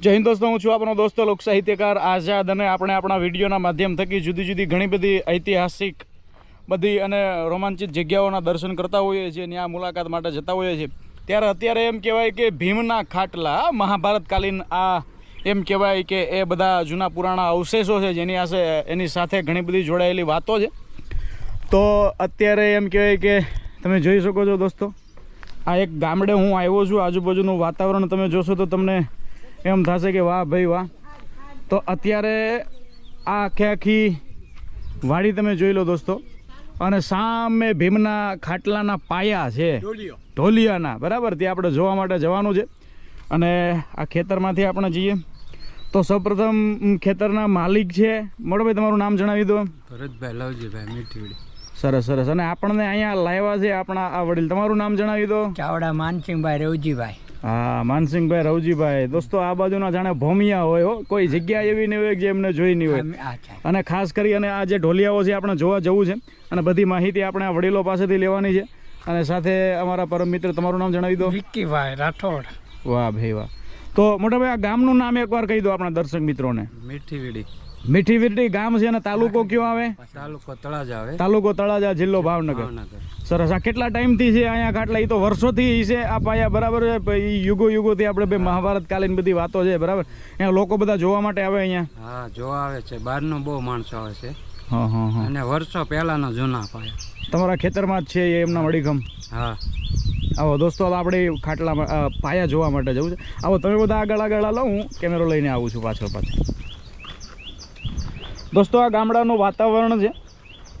જય હિન્દ દોસ્તો, હું છું આપણો દોસ્તો લોક સાહિત્યકાર આઝાદ અને આપણે આપણા વિડીયોના માધ્યમ થકી જુદી જુદી ઘણી બધી ઐતિહાસિક બધી અને રોમાંચિત જગ્યાઓના દર્શન કરતા હોઈએ છીએ ત્યાં મુલાકાત માટે જતા હોઈએ છીએ. ત્યારે અત્યારે એમ કહેવાય કે ભીમના ખાટલા મહાભારતકાલીન આ એમ કહેવાય કે એ બધા જૂના પુરાણા અવશેષો છે, જેની આસે એની સાથે ઘણી બધી જોડાયેલી વાતો છે. તો અત્યારે એમ કહેવાય કે તમે જોઈ શકો છો દોસ્તો, આ એક ગામડે હું આવ્યો છું, આજુબાજુનું વાતાવરણ તમે જોશો તો તમને એમ થશે કે વાહ ભાઈ વાહ. તો અત્યારે આ આખે આખી વાડી તમે જોઈ લો દોસ્તો. અને સામે ભીમના ખાટલાના પાયા છે. ઢોલિયાના બરાબર? ત્યાં આપણે જોવા માટે જવાનું છે. અને આ ખેતરમાંથી આપણે જઈએ. તો સૌપ્રથમ ખેતરના માલિક છે. મોટોભાઈ તમારું નામ જણાવી દો. ભરતભાઈ લવજીભાઈ મીઠીવડી. સરસ સરસ. અને આપણને અહીંયા લાવ્યા છે આપણા આ વડીલ. તમારું નામ જણાવી દો. ચાવડા માનસિંહભાઈ રવજીભાઈ. હા માનસિંહભાઈ રવજીભાઈ દોસ્તો આ બાજુના જાણે ભોમિયા હોય હો. કોઈ જગ્યા એવી નહીં હોય જે એમને જોઈ નહીં હોય. અને ખાસ કરી અને આ જે ઢોલિયાઓ છે આપણે જોવા જવું છે અને બધી માહિતી આપણે આ વડીલો પાસેથી લેવાની છે. અને સાથે અમારા પરમ મિત્ર તમારું નામ જણાવી દો. વિક્કીભાઈ રાઠોડ. વાહ ભાઈ વાહ. તો મોટાભાઈ આ ગામનું નામ એકવાર કહી દો આપણા દર્શક મિત્રોને. મીઠીવડી મીઠી વીરડી ગામ છે અને તાલુકો કયો આવે? તાલુકો તળાજા આવે. તાલુકો તળાજા જિલ્લો ભાવનગર. સરસ. આ કેટલા ટાઈમથી છે અહીંયા ખાટલા? એ તો વર્ષોથી છે. આ પાયા બરાબર છે. યુગો યુગોથી આપણે બે મહાભારત કાલીન બધી વાતો છે બરાબર? અહીંયા લોકો બધા જોવા માટે આવે અહીંયા? હા જોવા આવે છે. બહારનો બહુ માણસો આવે છે. હા હા હા. અને વર્ષો પહેલાનો જૂના પાયા. તમારા ખેતરમાં જ છે એ એમના વડીખમ હા. આવો દોસ્તો આપણે ખાટલા પાયા જોવા માટે જવું છે. આવો તમે બધા આગળ આગળ હાલો હું કેમેરો લઈને આવું છું પાછળ પાછળ. દોસ્તો આ ગામડાનું વાતાવરણ છે.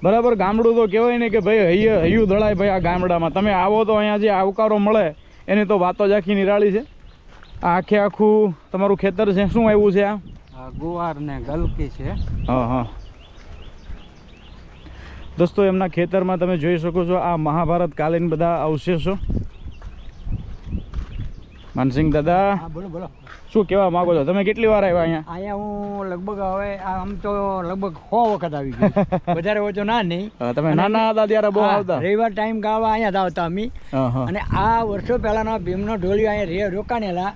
બરાબર ગામડું તો કહેવાય ને કે ભાઈ હૈયે હૈયું દળાય ભાઈ આ ગામડામાં. તમે આવો તો અહીંયા જે આવકારો મળે એની તો વાતો જ આખી નિરાળી છે. આ આખે આખું તમારું ખેતર છે. શું આવ્યું છે આ ગુવાર ને ગલકી છે. હા હા. દોસ્તો એમના ખેતરમાં તમે જોઈ શકો છો આ મહાભારત કાલીન બધા અવશેષો. માનસિંહ દાદા બોલો બોલો. શું કહેવા માંગો છો? તમે કેટલી વાર આવ્યા અહીંયા? અહીંયા હું લગભગ હવે આમ તો લગભગ સો વખત આવી ગયો. વધારે ઓછો ના નહીં. તમે નાના હતા ત્યારે બહુ આવતા. રવિવાર ટાઈમ ગાવા અહીંયા જ આવતા અમે. અને આ વર્ષો પહેલાનો ભીમનો ઢોલિયો અહીંયા રોકાણેલા.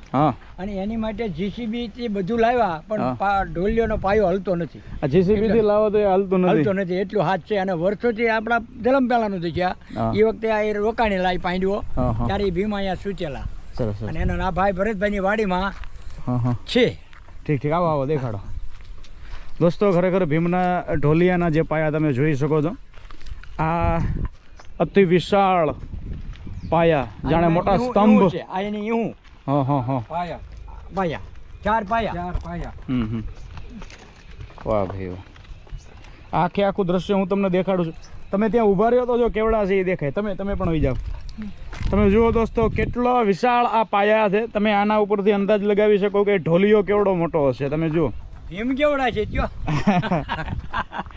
અને એની માટે જીસીબી થી બધું લાવ્યા. પણ ઢોલિયોનો પાયો હલતો નથી. જીસીબી થી લાવો તો એ હલતો નથી. નથી એટલું હાથ છે. અને વર્ષોથી આપણા જન્મ પહેલાનું થઈ ગયા. એ વખતે આ રોકાણેલા એ પાંડવો ત્યારે ભીમ અહીંયા સૂચેલા સરસ અને એનો ના ભાઈ ભરતભાઈની વાડીમાં હા હા. છે. ઠીક ઠીક. આવો આવો દેખાડો. દોસ્તો ખરેખર ભીમના ઢોલિયાના જે પાયા તમે જોઈ શકો છો આ અતિ વિશાળ પાયા જાણે મોટા સ્તંભ. છે. આ એની હા હા હા. પાયા. પાયા. ચાર પાયા. ચાર પાયા. હમ હમ. વાહ ભાઈ વાહ. આખે આખું દ્રશ્ય હું તમને દેખાડું છું. તમે ત્યાં ઊભા રહ્યો તો જો કેવડા છે એ દેખાય. તમે તમે પણ આવી જાઓ. તમે જુઓ દોસ્તો કેટલો વિશાળ આ પાયા છે. તમે આના ઉપરથી અંદાજ લગાવી શકો કે ઢોલિયો કેવડો મોટો હશે. તમે જુઓ. ભીમ કેવડા છે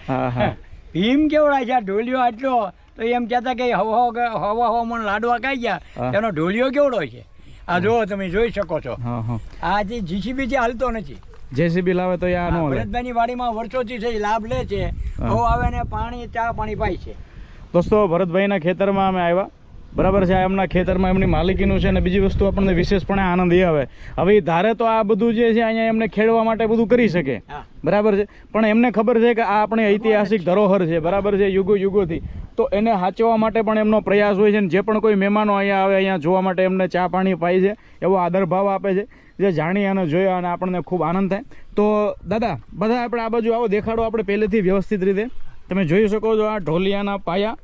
હા ભીમ કેવડા છે ઢોલિયો આટલો. તો એમ કહેતા કે હવા હવા હવા લાડવા ખાઈ ગયા. એનો ઢોલિયો કેવડો છે? આ જો તમે જોઈ શકો છો. આ જે જીસીબી થી હાલતો નથી. જેસીબી લાવે તો આ નો ભરતભાઈની વાડીમાં વર્ષોથી છે લાભ લે છે. હા. આવે ને પાણી ચા પાણી પાય છે. દોસ્તો ભરતભાઈના ખેતરમાં અમે આવ્યા. બરાબર છે એમના ખેતરમાં એમની માલિકીનું છે અને બીજી વસ્તુ આપણને વિશેષપણે આનંદ એ આવે. હવે એ ધારે તો આ બધું જે છે અહીંયા એમને ખેડવા માટે બધું કરી શકે. બરાબર છે પણ એમને ખબર છે કે આ આપણી ઐતિહાસિક ધરોહર છે બરાબર છે યુગો યુગોથી. તો એને સાચવવા માટે પણ એમનો પ્રયાસ હોય છે ને જે પણ કોઈ મહેમાનો અહીંયા આવે અહીંયા જોવા માટે એમને ચા પાણી પાય છે એવો આદર ભાવ આપે છે જે જાણી અને જોયા અને આપણને ખૂબ આનંદ થાય. તો દાદા બધા આપણે આ બાજુ આવો દેખાડો આપણે પહેલેથી વ્યવસ્થિત રીતે. તમે જોઈ શકો છો આ ઢોલિયાના પાયા.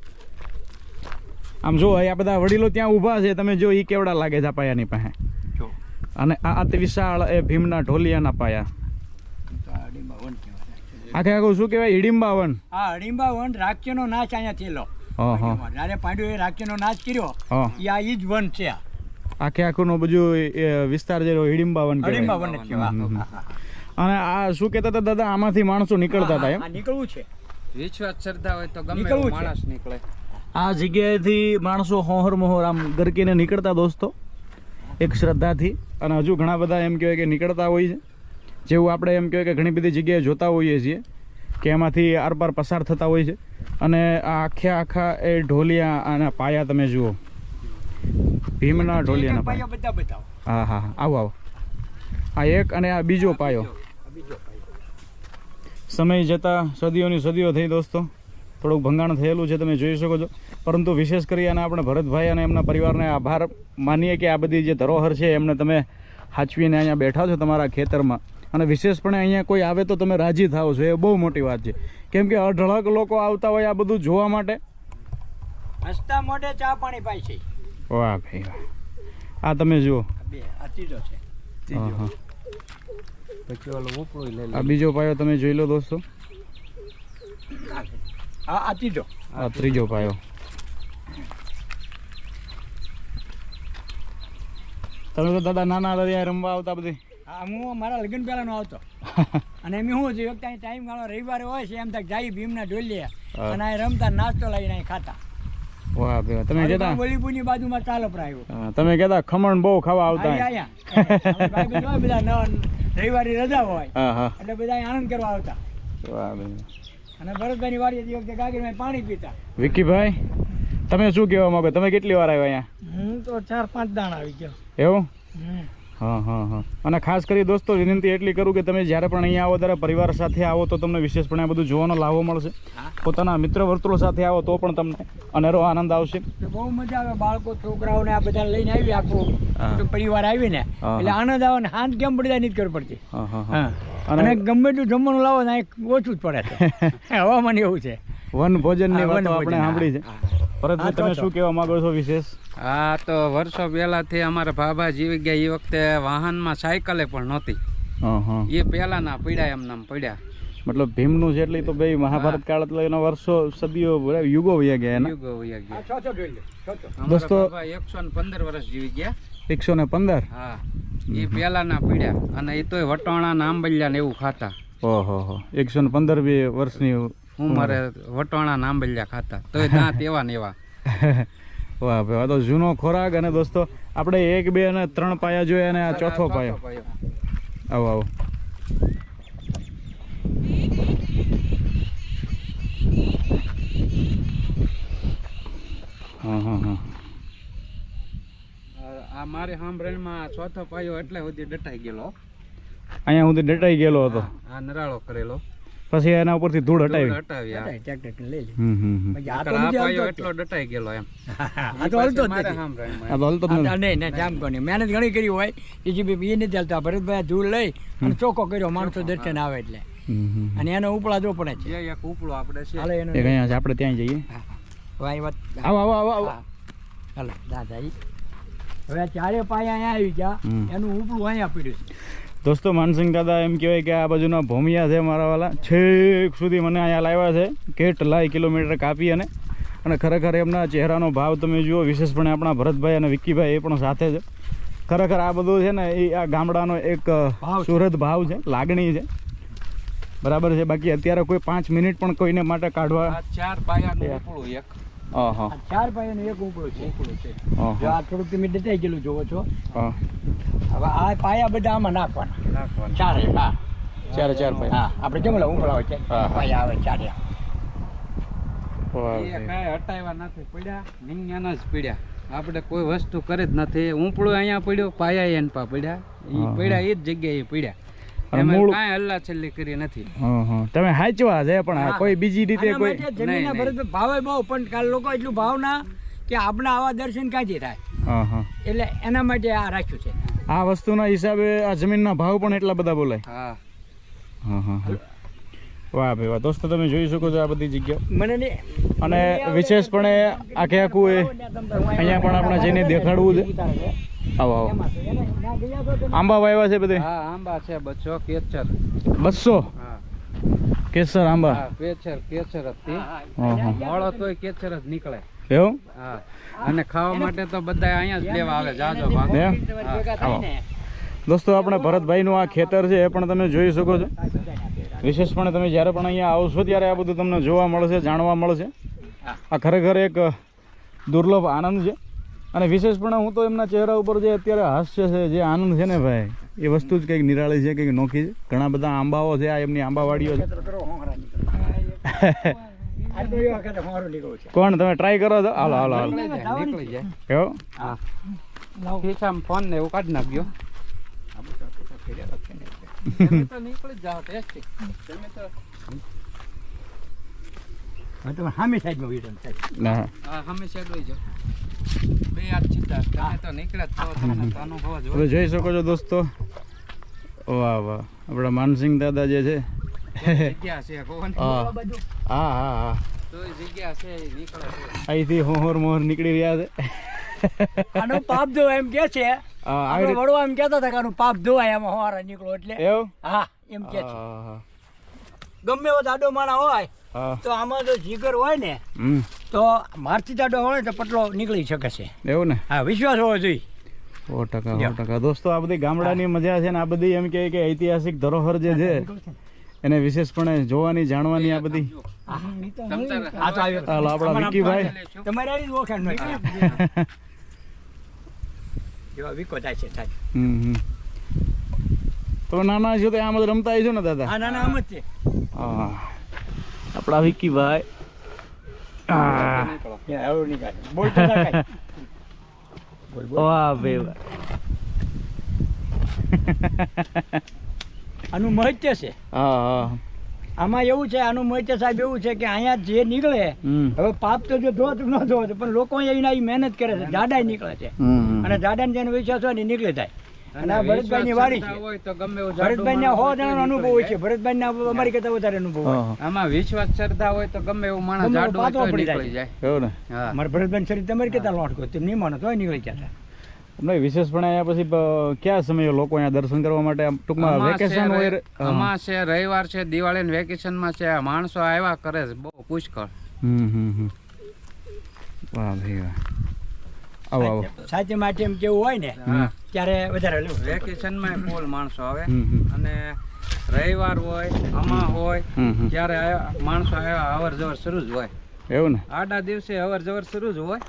આમ જો આ બધા વડીલો ત્યાં ઊભા છે તમે જો એ કેવડા લાગે છે આ પાયાની પાસે? અને આ અતિ વિશાળ એ ભીમના ઢોલિયાના પાયા. વન. આખે આખું શું કહેવાય? હિડિંબાવન. આ અડીંબા વન રાક્ષનો નાશ અહીંયા થયેલો. જ્યારે પાંડવોએ રાક્ષનો નાશ કર્યો હા. એ આ ઈ જ વન છે આખે આખું બધું વિસ્તાર જે અડીંબા વન. અને આ શું કહેતા હતા દાદા? આમાંથી માણસો નીકળતા હતા એમ? નીકળવું છે. વિશ્વાસ શ્રદ્ધા હોય તો ગમે નીકળવું એવો છે. માણસ નીકળે. આ જગ્યાએથી માણસો હોહર મોહર આમ ગરકીને નીકળતા દોસ્તો. એક શ્રદ્ધાથી. અને હજુ ઘણા બધા એમ કહેવાય કે નીકળતા હોય છે. જેવું આપણે એમ કહેવાય કે ઘણી બધી જગ્યાએ જોતા હોઈએ છીએ કે એમાંથી આરપાર પસાર થતા હોય છે. અને આ આખે આખા એ ઢોલિયા અને પાયા તમે જુઓ. ભીમના ઢોલિયાના પાયા પાયા. બધા બતાવો. હા હા હા. આવો આવો. આ એક અને આ બીજો પાયો. સમય જતાં સદીઓની સદીઓ થઈ દોસ્તો. થોડુંક ભંગાણ થયેલું છે તમે જોઈ શકો છો. પરંતુ વિશેષ કરી અને આપણે ભરતભાઈ અને એમના પરિવારને આભાર માનીએ કે આ બધી જે ધરોહર છે એમને તમે હાચવીને અહીંયા બેઠા છો તમારા ખેતરમાં. અને વિશેષપણે અહીંયા કોઈ આવે તો તમે રાજી થાઓ છો એ બહુ મોટી વાત છે. કેમ કે અઢળક લોકો આવતા હોય આ બધું જોવા માટે. હસતા મોઢે ચા પાણી પાય છે. વાહ ભાઈ વાહ. આ તમે જુઓ. આ ત્રીજો છે. હા. આ બીજો પાયો તમે જોઈ લો દોસ્તો. હા આ ત્રીજો. આ ત્રીજો પાયો તમે તો દાદા નાના હતા રમવા આવતા બધી. હા હું મારા લગ્ન પહેલાનો આવતો. અને એમ શું છે વખતે અહીં ટાઈમ ગાળો રવિવારે હોય છે એમ તક જાય ભીમના ઢોલીએ. અને અહીં રમતા નાસ્તો લઈને અહીં ખાતા. વાહ ભાઈ. તમે કહેતા? બોલીપુરની બાજુમાં ચાલો પ્રાયો તમે કહેતા ખમણ બહુ ખાવા આવતા અહીંયા અહીંયા હોય બધા રવિવારે રજા હોય. હા હા. એટલે બધા આનંદ કરવા આવતા. વાહ ભાઈ. અને ભરતભાઈની વાડી હતી વખતે ગાગરમાં પાણી પીતા. વિકીભાઈ તમે શું કહેવા માંગો? તમે કેટલી વાર આવ્યા અહીંયા? હું તો ચાર પાંચ દાણ આવી ગયો. એવું? હા હા હા. અને ખાસ કરી દોસ્તો વિનંતી એટલી કરું કે તમે જ્યારે પણ અહીંયા આવો ત્યારે પરિવાર સાથે આવો તો તમને વિશેષપણે આ બધું જોવાનો લાવો મળશે. પોતાના મિત્ર વર્તુળ સાથે આવો તો પણ તમને અનેરો આનંદ આવશે. બહુ મજા આવે બાળકો છોકરાઓને આ બધા લઈને આવી આખું પરિવાર આવીને. ને એટલે આનંદ આવે ને હાથ કેમ પડી જાય નથી ખબર પડતી અને- ગમે એટલું જમવાનું લાવો ને ઓછું જ પડે હવામાન એવું છે. વન ભોજનની વાતો આપણે સાંભળી છે. ભરતભાઈ તમે શું કહેવા માંગો છો વિશેષ? હા તો વર્ષો પહેલાથી અમારા ભાભા જીવી ગયા. એ વખતે વાહનમાં સાયકલે પણ નહોતી. એ પહેલાના પડ્યા એમ નામ પડ્યા. મતલબ ભીમનું છે એટલે તો ભાઈ મહાભારત કાળ એટલે એના વર્ષો સદીઓ યુગો વયા ગયા એના. યુગો વયા ગયા. દોસ્તો- બાબા એકસો ને પંદર વર્ષ જીવી ગયા. એકસો ને પંદર? હા. એ પહેલાના પીડ્યા અને એ તોય વટોણા ને આંબલિયા ને એવું ખાતા. ઓહો હો. એકસો ને પંદર બી વર્ષની હું મારે વટવાણા નામ બલ્યા ખાતા. તો દાંત એવા ને એવા. વાહ ભાઈ આ તો જૂનો ખોરાક અને દોસ્તો આપણે એક બે અને ત્રણ પાયા જોઈએ અને આ ચોથો પાયો. આવો આવો. હા હા હા. આ મારે સાંભળણીમાં ચોથો પાયો એટલે સુધી ડટાઈ ગયેલો. અહીંયા સુધી ડટાઈ ગયેલો હતો. આ નરાળો કરેલો. પછી એના ઉપરથી ધૂળ હટાવી. હટાવ્યા ટ્રેક્ટર લઈ લે. હમ હમ હમ. પછી આ તો આ નથી પાયો હાલતો જ એટલો ડટાઈ ગયેલો એમ. આ તો હાલતો જ નથી આ તો હલતો જ નથી. નહીં ને જામ કોની મહેનત ઘણી કરી હોય એ જે બી એ ચાલતા. ભરતભાઈ ધૂળ લઈ અને ચોખ્ખો કર્યો. માણસો દર્શન આવે એટલે. અને એનો ઉપળા જો પડે છે. એક ઉપલો આપણે છે. હાલો એનો અહીંયા આપણે ત્યાં જઈએ. હા. હવે વાત આવો આવો આવો આવો. હાલો દાદા હવે ચારે પાયા અહીંયા આવી ગયા. એનું ઉપળું અહીંયા પડ્યું છે. દોસ્તો માનસિંહ દાદા એમ કહેવાય કે આ બાજુના ભૂમિયા છે મારા વાલા. છેક સુધી મને અહીંયા લાવ્યા છે. કેટલાય કિલોમીટર કાપી અને અને ખરેખર એમના ચહેરાનો ભાવ તમે જુઓ વિશેષપણે આપણા ભરતભાઈ અને વિક્કીભાઈ એ પણ સાથે છે. ખરેખર આ બધું છે ને એ આ ગામડાનો એક. સુરત ભાવ છે લાગણી છે. બરાબર છે. બાકી અત્યારે કોઈ પાંચ મિનિટ પણ કોઈને માટે કાઢવા ચાર પાયા એક. ચાર પાયાનું એક ઉપલું છે ઉપલું છે. જો આ થોડુંક તમે ડટાઈ ગયેલું જોવો છો. હવે આ પાયા બધા આમાં નાખવાના. નાખવાનું. ચારે હા. ચારે ચાર પાયા હા આપણે કેમ ઉપડા હોય છે. પાયા આવે ચારે. હટાવ્યા નથી પડ્યા નિંગ્યાના જ પડ્યા. આપણે કોઈ વસ્તુ કરે જ નથી. ઉપડું અહીંયા પડ્યો પાયા એન પા પડ્યા એ પડ્યા એ જ જગ્યાએ પડ્યા. મૂળ- કાંઈ હલ્લા છલ્લી કરી નથી. તમે હાચવા છે પણ કોઈ બીજી રીતે કોઈ જમીનના ભરત ભાવે બહુ પણ કાલ લોકો એટલું ભાવના કે આપણા આવા દર્શન ક્યાંથી થાય? એટલે એના માટે આ રાખ્યું છે. આ વસ્તુના હિસાબે આ જમીનના ભાવ પણ એટલા બધા બોલાય. હા. હા હા વાહ ભાઈ વાહ. દોસ્તો તમે જોઈ શકો છો આ બધી જગ્યા મને અને વિશેષપણે આખે આખું એ અહીંયા પણ આપણે જઈને દેખાડવું છે. આવો આવો. આંબા વાવ્યા છે બધે? હા આંબા છે બચ્ચો કેચર બસો? હા. કેસર આંબા? હા કેચર કેચર હતી તે. હા હા મોળો તોય કેચર જ નીકળે. એવું? હા. અને ખાવા માટે તો બધા અહીંયા જ લેવા આવે જાજો ભાગ. દોસ્તો આપણે ભરતભાઈનું આ ખેતર છે એ પણ તમે જોઈ શકો છો. વિશેષપણે તમે જ્યારે પણ અહીંયા આવશો ત્યારે આ બધું તમને જોવા મળશે જાણવા મળશે. આ ખરેખર એક દુર્લભ આનંદ છે. અને વિશેષપણે હું તો એમના ચહેરા ઉપર જે અત્યારે હાસ્ય છે જે આનંદ છે ને ભાઈ એ વસ્તુ જ કંઈક નિરાળી છે કંઈક નોખી છે. ઘણા બધા આંબાઓ છે આ એમની આંબાવાડીઓ છે. કોણ તમે ટ્રાય કરો છો હાલો હાલો હાલો. નીકળી જાય નીકળી હા ખીચામાં ફોન ને એવું કાઢી હવે તમે સાઈડમાં તમે જ જ જોઈ શકો છો દોસ્તો. વાહ વાહ. આપણા માનસિંહ દાદા જે છે. હા. હા હા અહીંથી હોહર મોહર નીકળી રહ્યા છે. આનો પાપ ધોવા એમ કે છે. આપણે વડવા એમ કહેતા હતા કે આનું પાપ ધોવાય એમાં હોવારા નીકળો એટલે. એવું? હા એમ કે છે. હા, હા, ગમે એવો દાડો માણા હોય. તો આમાં જો જીગર હોય ને તો મારથી દાડો હોય તો પટલો નીકળી શકે છે. એવું ને? હા વિશ્વાસ હોવો જોઈએ. સો ટકા સો ટકા. દોસ્તો આ બધી ગામડાની મજા છે ને આ બધી એમ કે કે ઐતિહાસિક ધરોહર જે છે એને વિશેષપણે જોવાની જાણવાની આ બધી. હાલો આપણા વિકીભાઈ તમારે ઓળખાણ વિકો થાય છે થાય. હમ તમે નાના છો તો આમ જ રમતા છો ને દાદા? નાના આમ જ છે. હા. આપણા વિકીભાઈ વાહ ભાઈ આનું મહત્ય છે. હા હા. આમાં એવું છે આનું મહત્ય સાહેબ એવું છે કે અહીંયા જે નીકળે હમ. હવે પાપ તો જો ધોત ન ધોત પણ લોકો અહીંયા એના મહેનત કરે છે જાડાઈ નીકળે છે. અને અને ને જેનો વિશ્વાસ હોય ને નીકળી જાય. અને આ અને ભરતભાઈની વાડી છે. હોય તો ગમે એવું જાડું ભરતભાઈ ના સો હોય તો અનુભવ હોય છે. ભરતભાઈ ના અમારી કરતા વધારે અનુભવ હોય આમાં વિશ્વાસ શ્રદ્ધા હોય તો ગમે એવું માણસ જાડો પાતળો પડી જાય. એવું ને? મારા ભરતભાઈ શરીર તમારી કરતા લોટ ગયો તેમ નહીં માનો તો નીકળી જતા અમને વિશેષપણે અહીંયા પછી કયા સમયે લોકો અહીંયા દર્શન કરવા માટે ટૂંકમાં વેકેશન હોય અમાસ છે રવિવાર છે દિવાળી વેકેશનમાં છે. માણસો આવ્યા કરે છે બહુ પુષ્કળ. હમ હમ હમ. વાહ ભાઈ વાહ. આવો આવો. સાચે માટે એમ કેવું હોય ને હા. ત્યારે વધારે વેકેશનમાં વેકેશનમાં ફૂલ માણસો આવે. અને રવિવાર હોય અમા હોય ત્યારે માણસો આવ્યા અવર જવર શરૂ જ હોય. એવું ને? આડા દિવસે અવર જવર શરૂ જ હોય.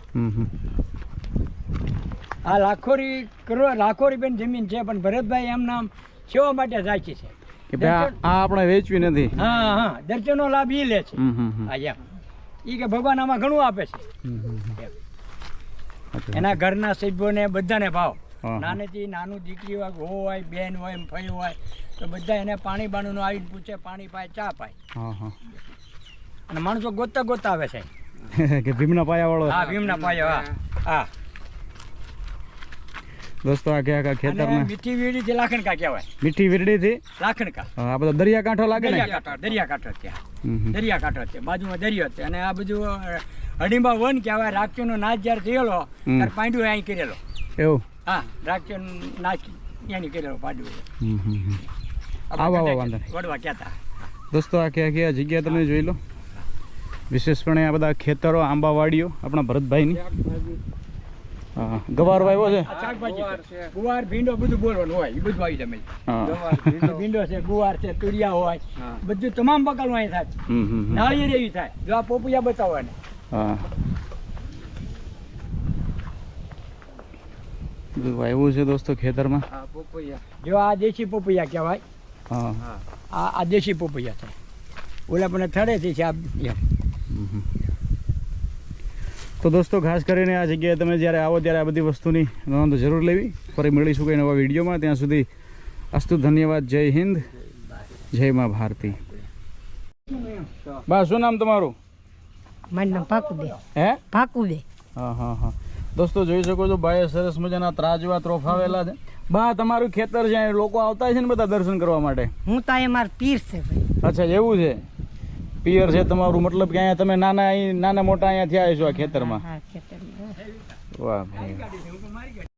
આ લાખોરી કરોડ લાખોરી બેન જમીન છે પણ ભરતભાઈ એમ નામ સેવા માટે રાખી છે. કે ભાઈ આ- આ આપણે વેચવી નથી. હા હા. દર્શનનો લાભ ઈ લે છે. એમ. ઈ કે ભગવાન આમાં ઘણું આપે છે. એના ઘરના સભ્યોને બધાને ભાવ. નાનેથી નાનું દીકરી હોય ઘો હોય બેન હોય ફઈ હોય તો બધા એને પાણી બાણું આવીને પૂછે પાણી પાય ચા પાય. અને માણસો ગોતતા ગોતતા આવે છે. કે ભીમના પાયા વાળો હા ભીમના પાયા હા. દોસ્તો આ કયા અને ખેતરના મીઠી વીડીથી લાખણકા કહેવાય. મીઠી વીરડીથી? લાખણકા. આ બધા દરિયાકાંઠો લાગે ને? દરિયાકાંઠો દરિયાકાંઠો ત્યાં હમ. દરિયાકાંઠો છે બાજુમાં દરિયો છે. અને આ બધું અડીંબા વન કહેવાય નો નાચ જ્યારે થયેલો. ત્યારે પાંડુ અહીં કરેલો. એવું? હા રાક્ષસ નાચ ત્યાંની કરેલો પાંડુ હમ હમ હમ. આવો, આવો, વાંધો વડવા કહેતા દોસ્તો આ કે આખી જગ્યા તમે જોઈ લો? વિશેષપણે આ બધા ખેતરો આંબાવાડીઓ આપણા ભરતભાઈની. ગવાર વાવ્યો છે? શાકભાજી ગુવાર છે. છે. ગુવાર ભીંડો બધું બોલવાનું હોય એ બધું આવી તમે ભીંડો. ભીંડો છે ગુવાર છે તુરિયા હોય. બધું તમામ પ્રકારનું અહીં થાય. હમ હમ હમ. નાળિયેર એવી થાય. જો આ પોપિયા બતાવો ને હા બધું વાવ્યું છે દોસ્તો ખેતરમાં? પોપૈયા. જો આ દેશી પોપૈયા કહેવાય. હા. હા. આ આ દેશી પોપૈયા છે. ઓલા પણ થડેથી છે આ તો દોસ્તો ખાસ કરીને આ જગ્યાએ તમે જ્યારે આવો ત્યારે આ બધી વસ્તુની નોંધ જરૂર લેવી. ફરી મળીશું કંઈ નવા વિડીયોમાં. ત્યાં સુધી અસ્તુ ધન્યવાદ. જય હિન્દ. જય મા ભારતી. બા શું નામ તમારું? મારું નામ પાકું હે? પાકું દે હા હા હા. દોસ્તો જોઈ શકો છો ભાઈએ સરસ મજાના ત્રાજવા ત્રોફાવેલા છે. બા તમારું ખેતર છે લોકો આવતા છે ને બધા દર્શન કરવા માટે? હું તો અહીંયા માર પીર છે ભાઈ. અચ્છા એવું છે? પિયર છે તમારું મતલબ કે અહીંયા તમે નાના અહીં નાના મોટા અહીંયા થયા છો આ ખેતરમાં? ખેતરમાં. વાહ ભાઈ.